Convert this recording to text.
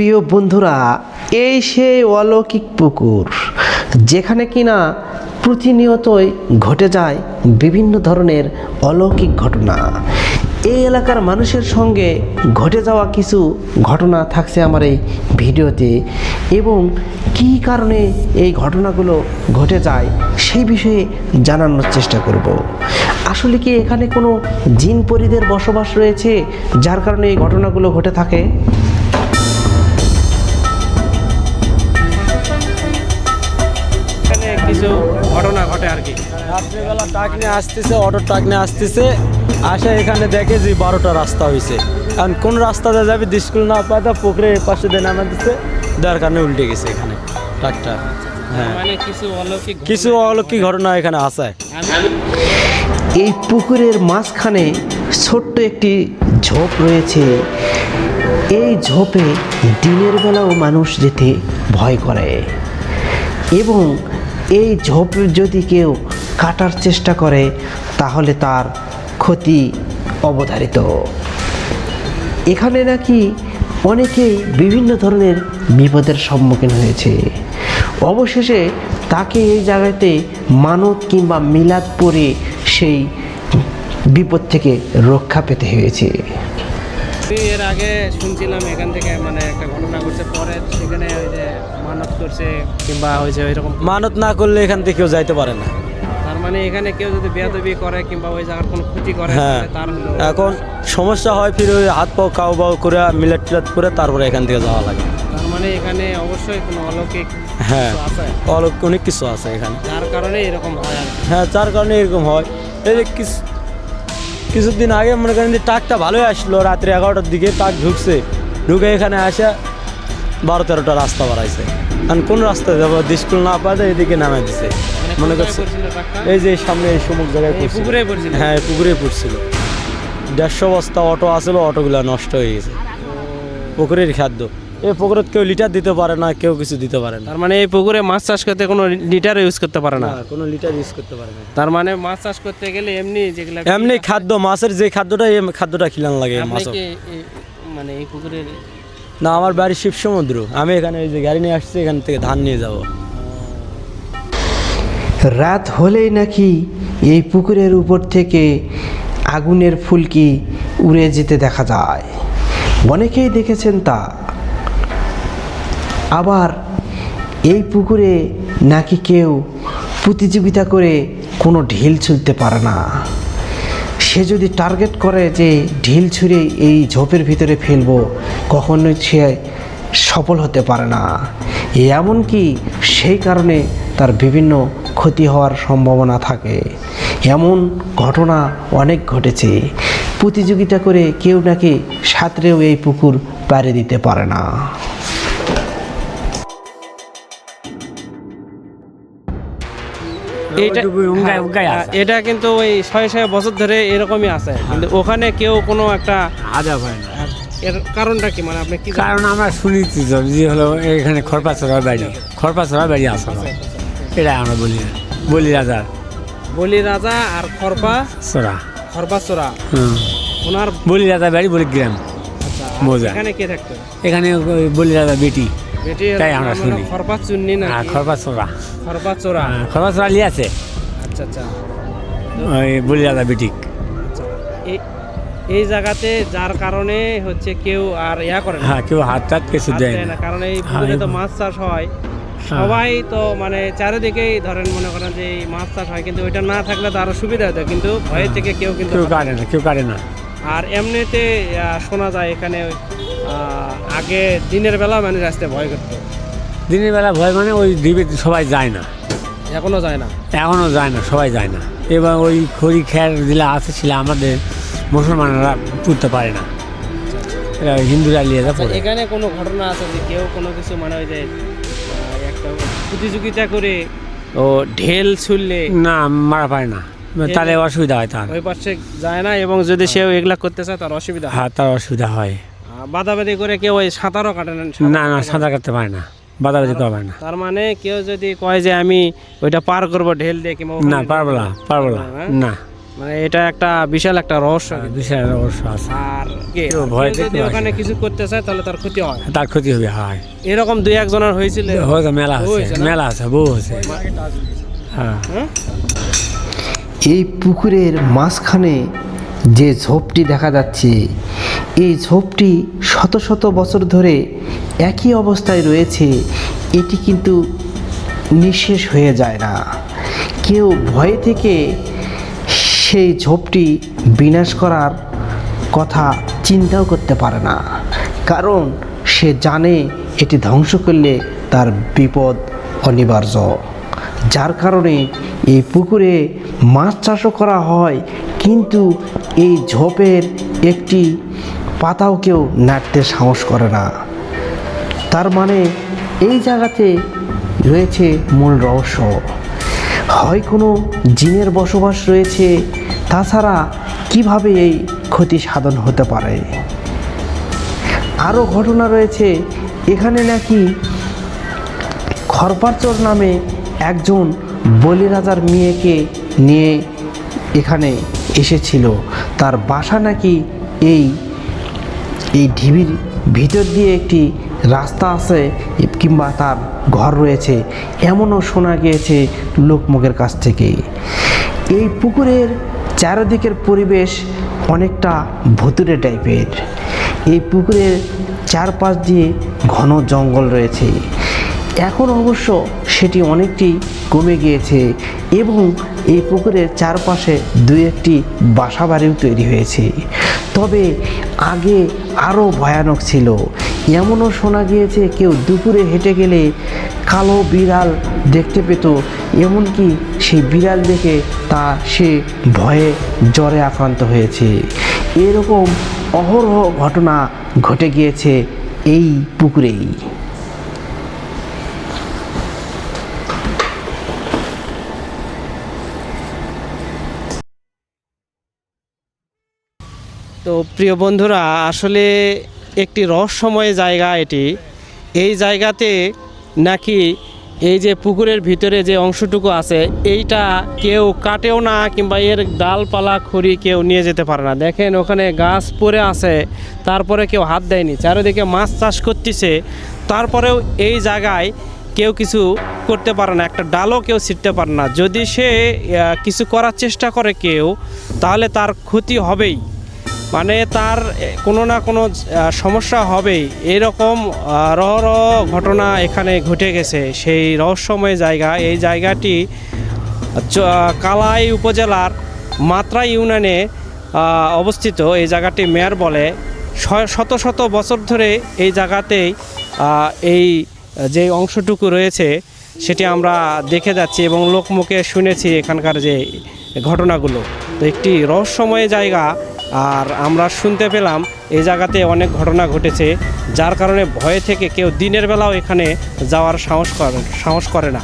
প্রিয় বন্ধুরা, এই সেই অলৌকিক পুকুর, যেখানে কিনা প্রতিনিয়তই ঘটে যায় বিভিন্ন ধরনের অলৌকিক ঘটনা। এই এলাকার মানুষের সঙ্গে ঘটে যাওয়া কিছু ঘটনা থাকছে আমার এই ভিডিওতে এবং কী কারণে এই ঘটনাগুলো ঘটে যায় সেই বিষয়ে জানানোর চেষ্টা করব। আসলে কি এখানে কোনো জিন পরিদের বসবাস রয়েছে, যার কারণে এই ঘটনাগুলো ঘটে থাকে? ঘটে আর কি। রাত্রিবেলা ট্রাক নিয়ে আসতেছে অটো ট্রাক নিয়ে আসতেছে আসে এখানে দেখে যে বারোটা রাস্তা হয়েছে কারণ কোন রাস্তাতে যাবে স্কুল না পায় তা পুকুরে পাশে দিয়ে নামা দিচ্ছে দেওয়ার কারণে উল্টে গেছে এখানে ট্রাকটা হ্যাঁ। মানে কিছু অলৌকিক ঘটনা। কিছু অলৌকিক ঘটনা এখানে আছে। এই পুকুরের মাঝখানে ছোট্ট একটি ঝোপ রয়েছে। এই ঝোপে দিনের বেলাও মানুষ যেতে ভয় করে। এবং এই ঝোপ যদি কেউ কাটার চেষ্টা করে, তাহলে তার ক্ষতি অবধারিত। এখানে নাকি অনেকেই বিভিন্ন ধরনের বিপদের সম্মুখীন হয়েছে। অবশেষে তাকে এই জায়গাতে মানত কিংবা মিলাদ পরে সেই বিপদ থেকে রক্ষা পেতে হয়েছে। এর আগে শুনছিলাম এখান থেকে মানে একটা ঘটনা ঘটছে, পরে সেখানে ওই যে করছে কিংবা হয়েছে ওইরকম মানত না করলে এখান থেকে কেউ যাইতে পারে না। তার মানে এখানে কেউ যদি বেয়াদবি করে কিংবা ওই জায়গার কোনো ক্ষতি করে হ্যাঁ। তার হলো এখন সমস্যা হয় ফির ওই হাত পাও কাউ বাউ করে মিলাট টিলাট করে তারপরে এখান থেকে যাওয়া লাগে। তার মানে এখানে অবশ্যই কোনো অলৌকিক হ্যাঁ অলৌকিক অনেক কিছু আছে এখানে। যার কারণে এরকম হয় হ্যাঁ যার কারণে এরকম হয়। এই যে কিছু কিছুদিন আগে মনে করেন যে টাকটা ভালোই আসলো রাত্রি এগারোটার দিকে টাক ঢুকছে। ঢুকে এখানে আসা বারো তেরোটা রাস্তা বাড়াইছে। কারণ কোন রাস্তা যাব? স্কুল না পাওয়া যায় এদিকে নামে দিছে। মানে মনে করছে এই যে সামনে এই সমুখ জায়গায় পুকুরে হ্যাঁ পুকুরে পড়ছিল। দেড়শো বস্তা অটো আসলো অটোগুলো নষ্ট হয়ে গেছে। পুকুরের খাদ্য। এই পুকুরে কেউ লিটার দিতে পারে না কেউ কিছু দিতে পারে না। তার মানে এই পুকুরে মাছ চাষ করতে কোনো লিটার ইউজ করতে পারে না? না, কোনো লিটার ইউজ করতে পারে না। তার মানে মাছ চাষ করতে গেলে এমনি যেগুলা এমনি খাদ্য মাছের যে খাদ্যটা এই খাদ্যটা খিলান লাগে মাছ মানে এই পুকুরের না, আমার বাড়ি শিব সমুদ্র। আমি এখানে এই যে গাড়ি নিয়ে আসছি, এখান থেকে ধান নিয়ে যাব। রাত হলেই নাকি এই পুকুরের উপর থেকে আগুনের ফুলকি উড়ে যেতে দেখা যায়। অনেকেই দেখেছেন তা। আবার এই পুকুরে নাকি কেউ প্রতিযোগিতা করে কোনো ঢিল ছুলতে পারে না। সে যদি টার্গেট করে যে ঢিল ছুঁড়ে এই ঝোপের ভিতরে ফেলব কখনোই সে সফল হতে পারে না। এমনকি সেই কারণে তার বিভিন্ন ক্ষতি হওয়ার সম্ভাবনা থাকে। এমন ঘটনা অনেক ঘটেছে। প্রতিযোগিতা করে কেউ নাকি সাঁতরেও এই পুকুর পাড়ে দিতে পারে না। হ্যাঁ, এটা কিন্তু ওই ছয় ছয় বছর ধরে এরকমই আছে। কিন্তু ওখানে কেউ কোনো একটা আদা হয় না। এর কারণটা কি? মানে আপনি কি কারণ আমরা শুনেছি তো যে হলো এখানে খরপাচড়া বাড়ি। খরপাচড়া বাড়ি আসলো এটা আমরা বলি বলি রাজার বলি রাজা আর খরপা চড়া খরপা চোরা। ওনার বলি রাজা বাড়ি বলি গ্রাম। আচ্ছা, মৌজা। এখানে কে থাকতো? এখানে বলি রাজা বেটি। তাই আমরা শুনি। খরপা চুন্নি না আর খরপাচড়া খরপা চোরা। খরপাচড়া লিয়ে আছে। আচ্ছা আচ্ছা। ওই বলি রাজা বেটি। আচ্ছা। এই জায়গাতে যার কারণে হচ্ছে কেউ আর ইয়া করে না। হ্যাঁ কেউ হাত টাত কিছু দেয় না। কারণ এই হ্যাঁ, পুকুরে তো মাছ চাষ হয়। সবাই তো মানে চারিদিকেই ধরেন মনে করেন যে এই মাছ চাষ হয় কিন্তু ওইটা না থাকলে তো আরও সুবিধা হতো কিন্তু ভয়ের থেকে কেউ কিন্তু কেউ কাটে না কেউ কাটে না। আর এমনিতে শোনা যায় এখানে আগে দিনের বেলা মানুষ আসতে ভয় করতো। দিনের বেলা ভয় মানে ওই দ্বীপে সবাই যায় না। এখনও যায় না। এখনও যায় না সবাই যায় না। এবার ওই খড়ি খ্যার দিলে আছে ছিল আমাদের মুসলমানরা পুঁততে পারে না। হিন্দুরা নিয়ে যা আচ্ছা, পড়ে। এখানে কোনো ঘটনা আছে যে কেউ কোনো কিছু মানে ওই যে একটা প্রতিযোগিতা করে ও ঢেল ছুললে না মারা পায় না। তাহলে অসুবিধা হয় তার ওই পাশে যায় না এবং যদি সেও এগুলা করতে চায় তার অসুবিধা হয়। হ্যাঁ তার অসুবিধা হয়। বাদাবাদি করে কেউ ওই সাঁতারও কাটে না না না সাঁতার কাটতে পারে না। বাদাবাদি করা পারে না। তার মানে কেউ যদি কয় যে আমি ওইটা পার করব ঢেল দিয়ে কিংবা না পারব না। পারব না হ্যাঁ? না। মানে এটা একটা বিশাল একটা রহস্য হ্যাঁ, বিশাল অবশ্য আছে। আর কেউ ভয় যদি ওখানে কিছু করতে চায় তাহলে তার ক্ষতি হয়। তার ক্ষতি হবে হয়। এরকম দুই একজনের হয়েছিল? হয়তো মেলা আছে মেলা আছে বউ আছে। হ্যাঁ। এই পুকুরের মাঝখানে যে ঝোপটি দেখা যাচ্ছে এই ঝোপটি শত শত বছর ধরে একই অবস্থায় রয়েছে এটি কিন্তু নিঃশেষ হয়ে যায় না। কেউ ভয় থেকে সেই ঝোপটি বিনাশ করার কথা চিন্তাও করতে পারে না। কারণ সে জানে এটি ধ্বংস করলে তার বিপদ অনিবার্য। যার কারণে এই পুকুরে মাছ চাষও করা হয়, কিন্তু এই ঝোপের একটি পাতাও কেউ নাড়তে সাহস করে না। তার মানে এই জায়গাতে রয়েছে মূল রহস্য। হয় কোনো জিনের বসবাস রয়েছে? তাছাড়া কীভাবে এই ক্ষতি সাধন হতে পারে? আরও ঘটনা রয়েছে, এখানে নাকি খরপাচর নামে একজন বলিরাজার মেয়েকে নিয়ে এখানে এসেছিল। তার বাসা নাকি এই এই ঢিবির ভিতর দিয়ে একটি রাস্তা আছে কিংবা তার ঘর রয়েছে, এমনও শোনা গিয়েছে লোকমুখের কাছ থেকে। এই পুকুরের চারিদিকের পরিবেশ অনেকটা ভুতুরে টাইপের। এই পুকুরের চারপাশ দিয়ে ঘন জঙ্গল রয়েছে। এখন অবশ্য সেটি অনেকটি কমে গিয়েছে এবং এই পুকুরের চারপাশে দু একটি বাসা বাড়িও তৈরি হয়েছে। তবে আগে আরও ভয়ানক ছিল। এমনও শোনা গিয়েছে, কেউ দুপুরে হেঁটে গেলে কালো বিড়াল দেখতে পেত, এমনকি সেই বিড়াল দেখে তা সে ভয়ে জ্বরে আক্রান্ত হয়েছে। এরকম অহরহ ঘটনা ঘটে গিয়েছে এই পুকুরেই। তো প্রিয় বন্ধুরা, আসলে একটি রহস্যময় জায়গা এটি। এই জায়গাতে নাকি এই যে পুকুরের ভিতরে যে অংশটুকু আছে, এইটা কেউ কাটেও না কিংবা এর ডালপালা, খড়ি কেউ নিয়ে যেতে পারে না। দেখেন, ওখানে গাছ পড়ে আছে, তারপরে কেউ হাত দেয়নি। চারিদিকে মাছ চাষ করতেছে, তারপরেও এই জায়গায় কেউ কিছু করতে পারে না, একটা ডালও কেউ ছিটতে পারে না। যদি সে কিছু করার চেষ্টা করে কেউ, তাহলে তার ক্ষতি হবেই। মানে তার কোনো না কোনো সমস্যা হবেই। এরকম রহ ঘটনা এখানে ঘটে গেছে। সেই রহস্যময় জায়গা, এই জায়গাটি কালাই উপজেলার মাত্রা ইউনিয়নে অবস্থিত। এই জায়গাটি মেয়র বলে শত শত বছর ধরে এই জায়গাতেই এই যে অংশটুকু রয়েছে, সেটি আমরা দেখে যাচ্ছি এবং লোকমুখে শুনেছি এখানকার যে ঘটনাগুলো। তো একটি রহস্যময় জায়গা আর আমরা শুনতে পেলাম এই জায়গাতে অনেক ঘটনা ঘটেছে, যার কারণে ভয়ে থেকে কেউ দিনের বেলাও এখানে যাওয়ার সাহস করে সাহস করে না।